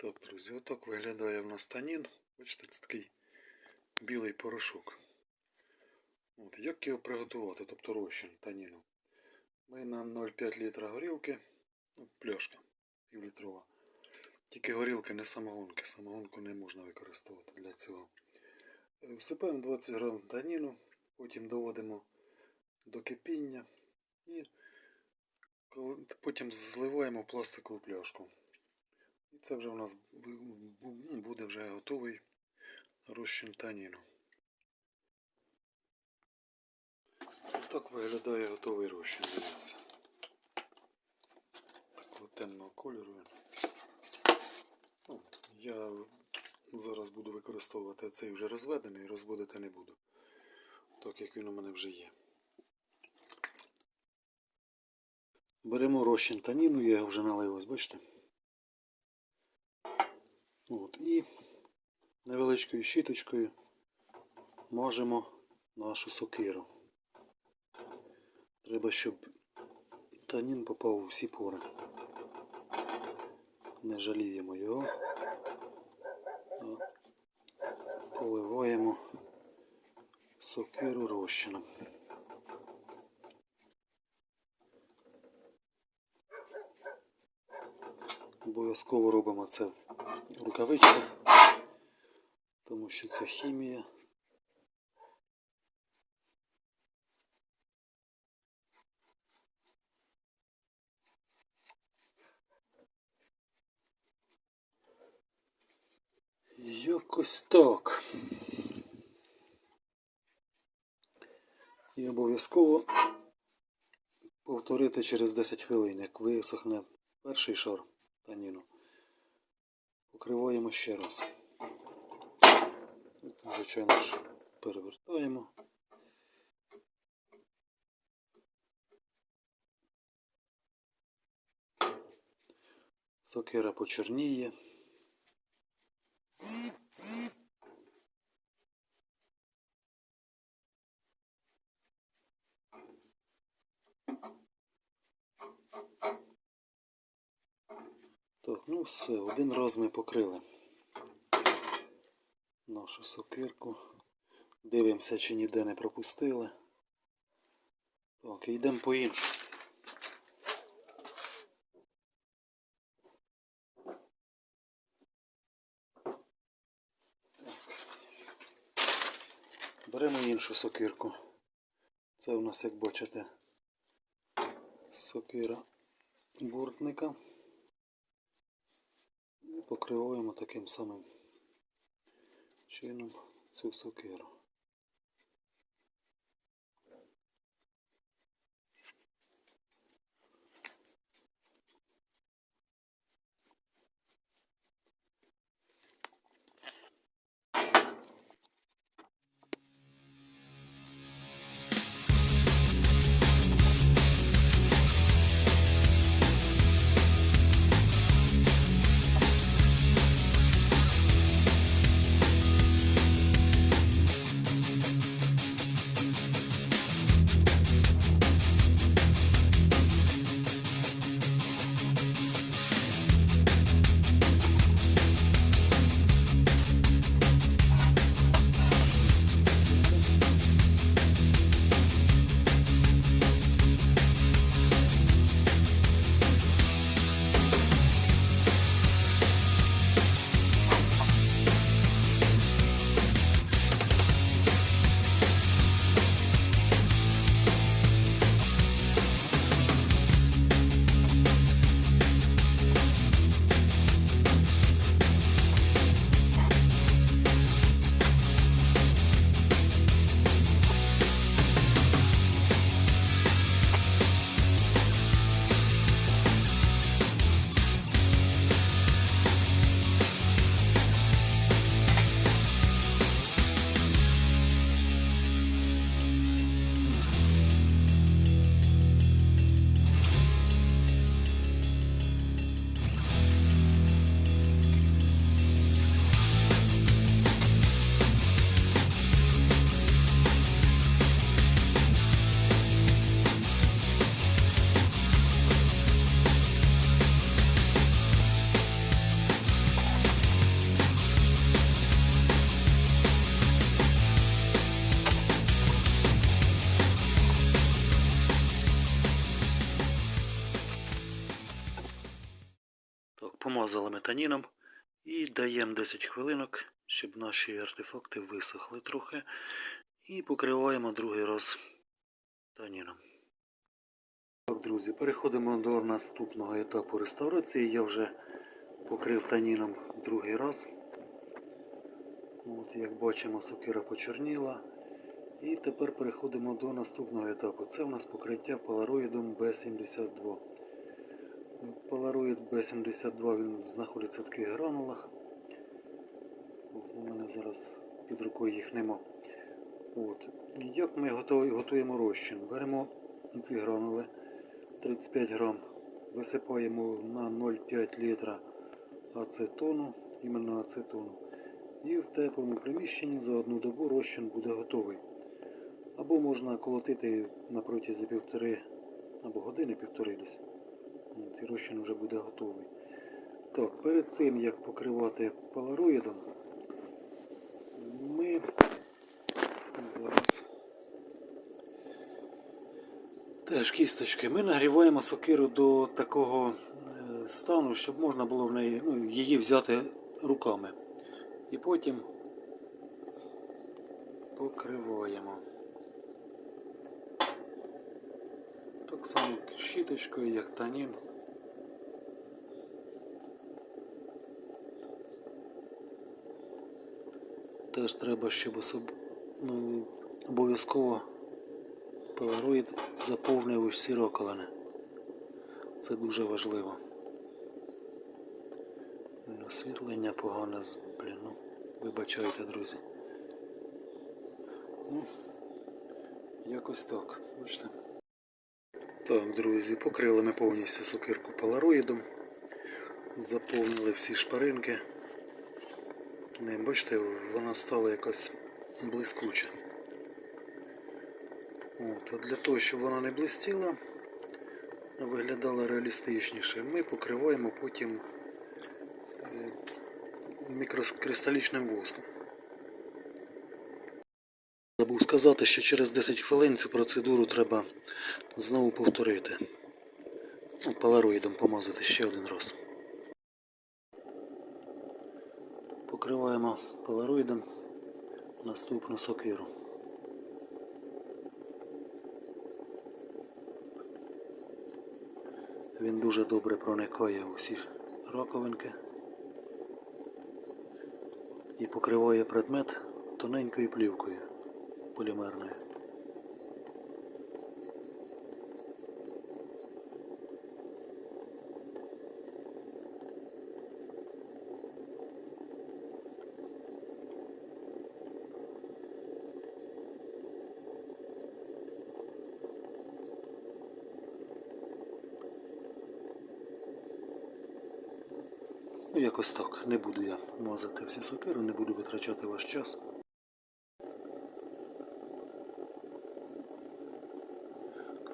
Так, друзі, отак виглядає в нас танін. Бачите, це такий білий порошок. От, як його приготувати, тобто розчин таніну? Ми на 0,5 літра горілки, ну, пляшка півлітрова. Тільки горілки, не самогонки. Самогонку не можна використовувати для цього. Е, Всипаємо 20 грам таніну, потім доводимо до кипіння і потім зливаємо пластикову пляшку. Це вже у нас ну, буде вже готовий розчин таніну. Так виглядає готовий розчин. Дивіться. Такого темного кольору. він. Ну, я зараз буду використовувати цей вже розведений, розводити не буду. Так як він у мене вже є. Беремо розчин таніну, я його вже налив, ось бачите. От, і невеличкою щіточкою мажемо нашу сокиру. Треба, щоб танін попав у всі пори. Не жаліємо його. А Поливаємо сокиру розчином. Обов'язково робимо це в рукавичках, тому що це хімія. Якось. І обов'язково повторити через 10 хвилин, як висохне перший шар таніну. Покриваємо ще раз. Звичайно ж, перевертаємо. Сокира почорніє. Так, ну все, один раз ми покрили нашу сокирку. Дивимося, чи ніде не пропустили. Так, йдемо по іншому. Беремо іншу сокирку. Це у нас, як бачите, сокира бортника. І покриваємо таким самим чином цю сокиру. Помазали метаніном і даємо 10 хвилинок, щоб наші артефакти висохли трохи. І покриваємо другий раз таніном. Так, друзі, переходимо до наступного етапу реставрації. Я вже покрив таніном другий раз. От, як бачимо, сокира почорніла. І тепер переходимо до наступного етапу. Це у нас покриття полароїдом B72. Полароїд B72 він знаходиться в таких гранулах. У мене зараз під рукою їх нема. От. Як ми готуємо, розчин? Беремо ці гранули 35 грам, висипаємо на 0,5 літра ацетону, іменно ацетону. І в теплому приміщенні за одну добу розчин буде готовий. Або можна колотити на протязі півтори або години півтори десь. От, І розчин вже буде готовий. Так, перед тим як покривати полароїдом, ми зараз теж кісточки. Ми нагріваємо сокиру до такого е, стану, щоб можна було в неї, ну, її взяти руками. І потім покриваємо. Так само щіточкою, як танін. Теж треба, щоб ну, обов'язково полароїд заповнив усі роковини. Це дуже важливо. Освітлення погане, блін, ну, вибачайте, друзі. Ну, якось так, бачите. Так, друзі, покрили ми повністю сокирку полароїдом. Заповнили всі шпаринки. Не, бачите, вона стала якась блискуча. От, а для того, щоб вона не блистіла, виглядала реалістичніше, ми покриваємо потім е, мікрокристалічним воском. Забув сказати, що через 10 хвилин цю процедуру треба знову повторити. Ну, полароїдом помазати ще один раз. Покриваємо полароїдом наступну сокиру. Він дуже добре проникає у всі раковинки і покриває предмет тоненькою плівкою полімерною. Ну, якось так. Не буду мазати всі сокири, не буду витрачати ваш час.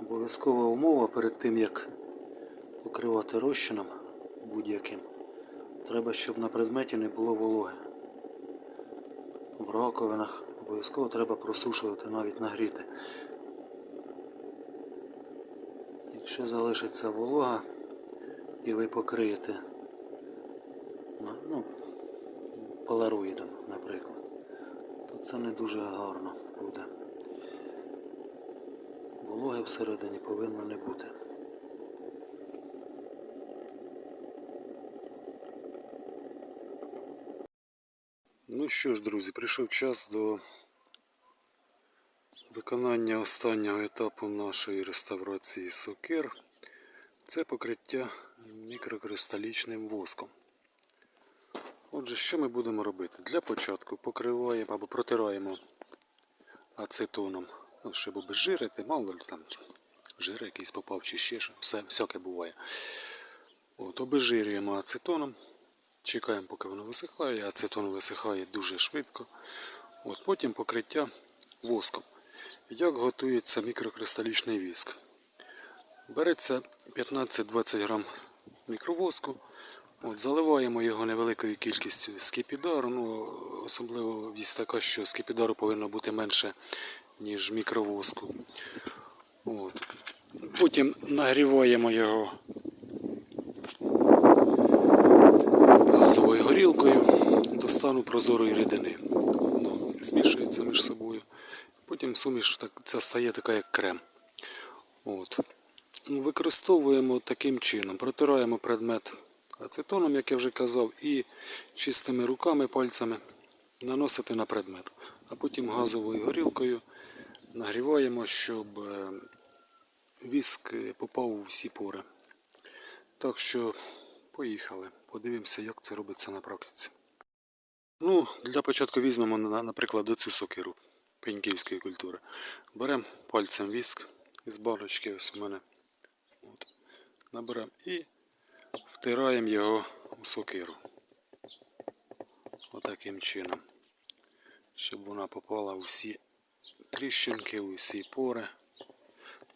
Обов'язкова умова перед тим, як покривати розчином будь-яким, треба, щоб на предметі не було вологи. В раковинах обов'язково треба просушувати, навіть нагріти. Якщо залишиться волога і ви покриєте ну, полароїдом, наприклад, то це не дуже гарно буде. Вологи всередині повинно не бути. Ну що ж, друзі, прийшов час до виконання останнього етапу нашої реставрації сокир. Це покриття мікрокристалічним воском. Отже, що ми будемо робити? Для початку покриваємо або протираємо ацетоном, ну, щоб обезжирити, мало ли там жир якийсь попав чи ще що, все, всяке буває. От, обезжирюємо ацетоном, чекаємо, поки воно висихає, ацетон висихає дуже швидко. От, потім покриття воском. Як готується мікрокристалічний віск? Береться 15-20 грам мікровоску. От, заливаємо його невеликою кількістю скіпідару. Ну, особливо вість така, що скіпідару повинно бути менше, ніж мікровоску. От. Потім нагріваємо його газовою горілкою до стану прозорої рідини. Ну, змішується між собою. Потім суміш так, ця стає така, як крем. От. Використовуємо таким чином, протираємо предмет ацетоном, як я вже казав, і чистими руками, пальцями наносити на предмет. А потім газовою горілкою нагріваємо, щоб е, віск попав у всі пори. Так що поїхали. Подивимося, як це робиться на практиці. Ну, для початку візьмемо, на- наприклад, оцю сокиру пеньківської культури. Беремо пальцем віск із баночки, ось у мене. От. Наберемо і втираємо його у сокиру. Отаким чином. Щоб вона попала у всі тріщинки, у всі пори.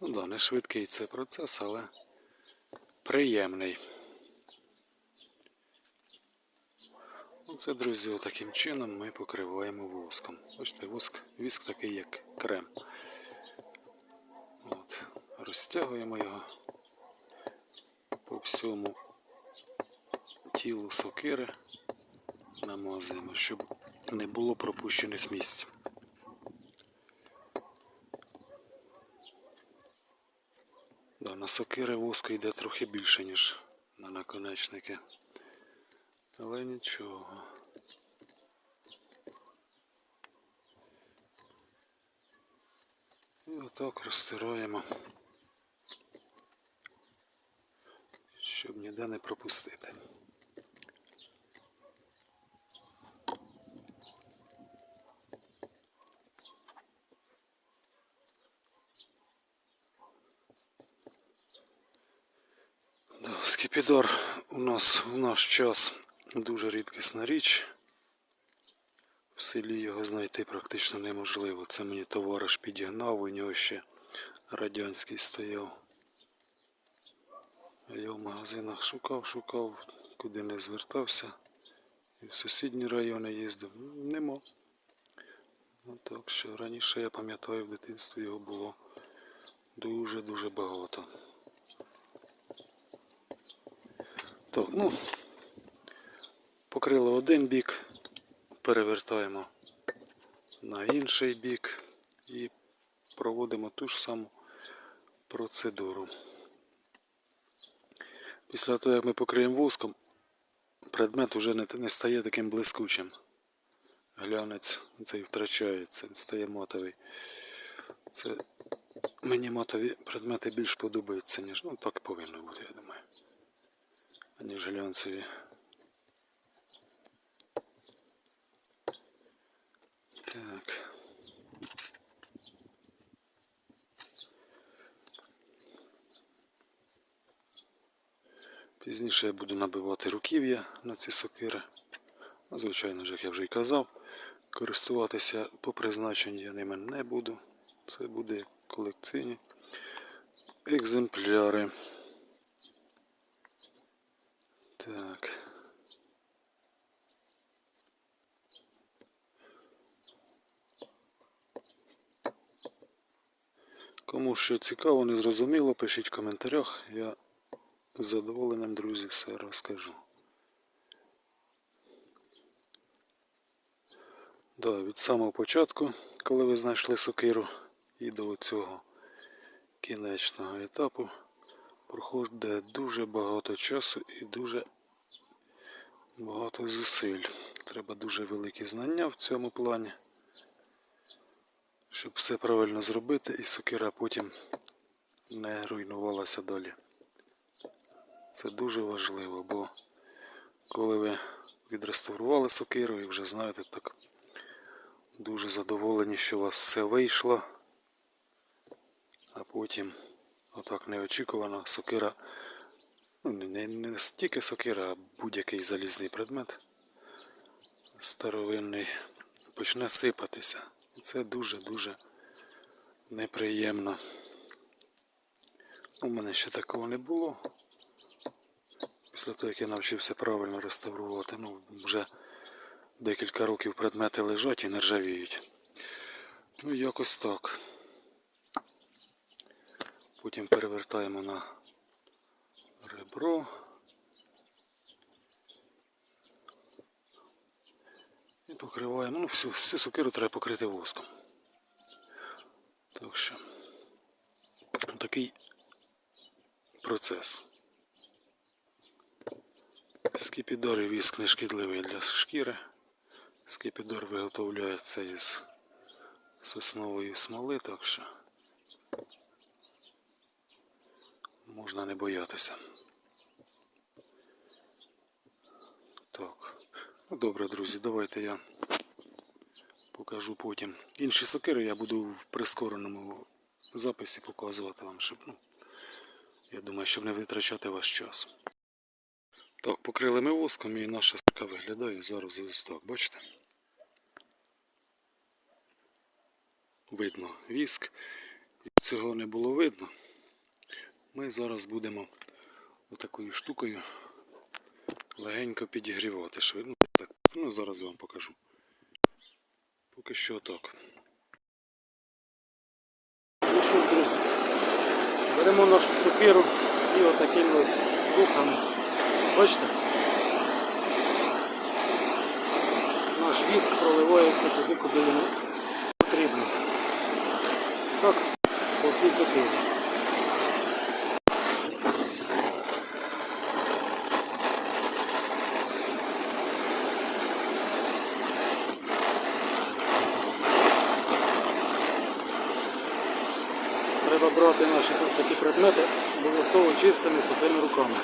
Ну да, не швидкий це процес, але приємний. Оце, друзі, таким чином ми покриваємо воском. Бачите, воск, віск такий, як крем. От, розтягуємо його по всьому тілу сокири, намазуємо, щоб не було пропущених місць. На сокири воску йде трохи більше, ніж на наконечники. Але нічого. І отак розтираємо, щоб ніде не пропустити. Да, скіпідар у нас в наш час дуже рідкісна річ. В селі його знайти практично неможливо. Це мені товариш підігнав, у нього ще радянський стояв. Я в магазинах шукав, шукав, куди не звертався. І в сусідні райони їздив. Нема. Ну, так що раніше я пам'ятаю в дитинстві його було дуже-дуже багато. Так, ну, покрили один бік, перевертаємо на інший бік і проводимо ту ж саму процедуру. Після того, як ми покриємо воском, предмет вже не, не стає таким блискучим. Глянець цей втрачається, стає матовий. Це мені матові предмети більш подобаються, ніж ну так повинно бути, я думаю аніж глянцеві. Так. Пізніше я буду набивати руків'я на ці сокири. Ну, Звичайно ж, як я вже й казав, користуватися по призначенню я ними не буду. Це буде колекційні екземпляри. Так. Кому що цікаво, не зрозуміло, пишіть в коментарях. Я з задоволенням, друзі, все розкажу. Да, від самого початку, коли ви знайшли сокиру, і до цього кінечного етапу проходить дуже багато часу і дуже багато зусиль. Треба дуже великі знання в цьому плані, щоб все правильно зробити і сокира потім не руйнувалася далі. Це дуже важливо, бо коли ви відреставрували сокиру і вже знаєте так дуже задоволені, що у вас все вийшло, а потім отак неочікувано сокира не, не, не стільки сокира, а будь-який залізний предмет старовинний почне сипатися. І Це дуже-дуже неприємно. У мене ще такого не було. Після того, як я навчився правильно реставрувати, ну, вже декілька років предмети лежать і не ржавіють. Ну, якось так. Потім перевертаємо на ребро. І покриваємо. Ну, всю, всю сокиру треба покрити воском. Так що такий процес. Скіпідор і віск не шкідливий для шкіри. Скіпідор виготовляється із соснової смоли, так що можна не боятися. Так. Добре, друзі, давайте я покажу потім. Інші сокири я буду в прискореному записі показувати вам, щоб, ну, я думаю, щоб не витрачати ваш час. Так, покрили ми воском і наша сака виглядає зараз ось так, бачите? Видно віск. Цього не було видно. Ми зараз будемо отакою штукою легенько підігрівати швидко. Так, ну зараз я вам покажу. Поки що так. Ну що ж, друзі, беремо нашу сокиру і отаким ось рухом. Бачите? Наш віск проливається туди, куди йому потрібно. Так, по всій сокирі. Треба брати наші тут такі предмети обов'язково чистими сухими руками.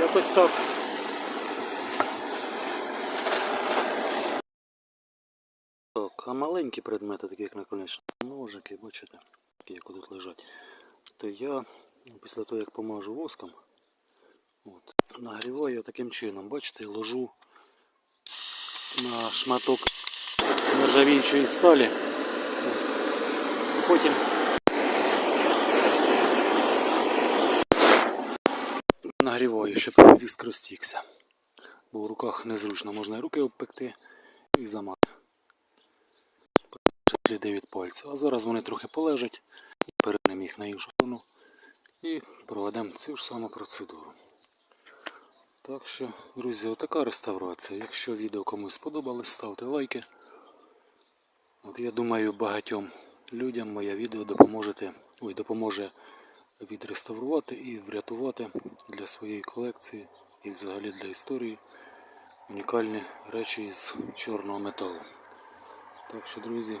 Якось так. Так, а маленькі предмети, такі як наконечні ножики, бачите, такі як тут лежать, то я після того як помажу воском, от, нагріваю таким чином, бачите, ложу на шматок нержавіючої сталі. Потім нагріваю, щоб віск розтікся. Бо в руках незручно можна і руки обпекти і замати сліди від пальця. А зараз вони трохи полежать і перенемо їх на іншу сторону і проведемо цю ж саму процедуру. Так що, друзі, отака реставрація. Якщо відео комусь сподобалось, ставте лайки. От я думаю, багатьом людям моє відео допоможете, ой, допоможе відреставрувати і врятувати для своєї колекції і взагалі для історії унікальні речі із чорного металу. Так що, друзі,